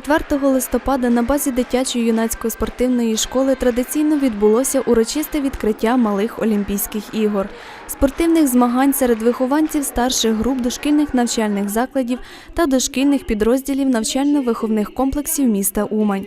4 листопада на базі дитячої юнацької спортивної школи традиційно відбулося урочисте відкриття малих Олімпійських ігор, спортивних змагань серед вихованців старших груп дошкільних навчальних закладів та дошкільних підрозділів навчально-виховних комплексів міста Умань.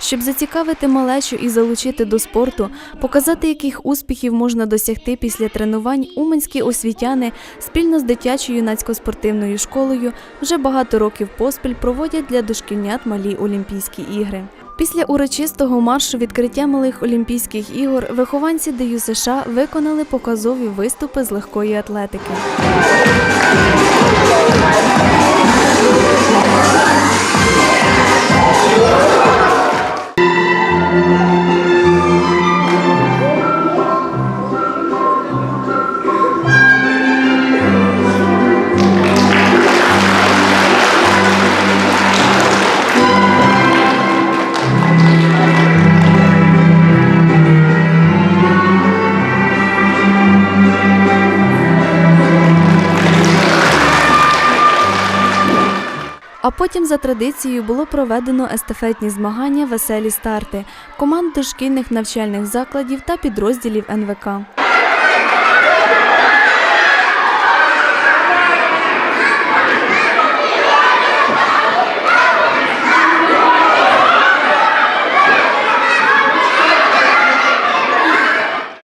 Щоб зацікавити малечу і залучити до спорту, показати, яких успіхів можна досягти після тренувань, уманські освітяни спільно з дитячою юнацько-спортивною школою вже багато років поспіль проводять для дошкільнят малі Олімпійські ігри. Після урочистого маршу відкриття малих Олімпійських ігор вихованці ДЮ США виконали показові виступи з легкої атлетики. А потім за традицією було проведено естафетні змагання Веселі старти команд дошкільних навчальних закладів та підрозділів НВК.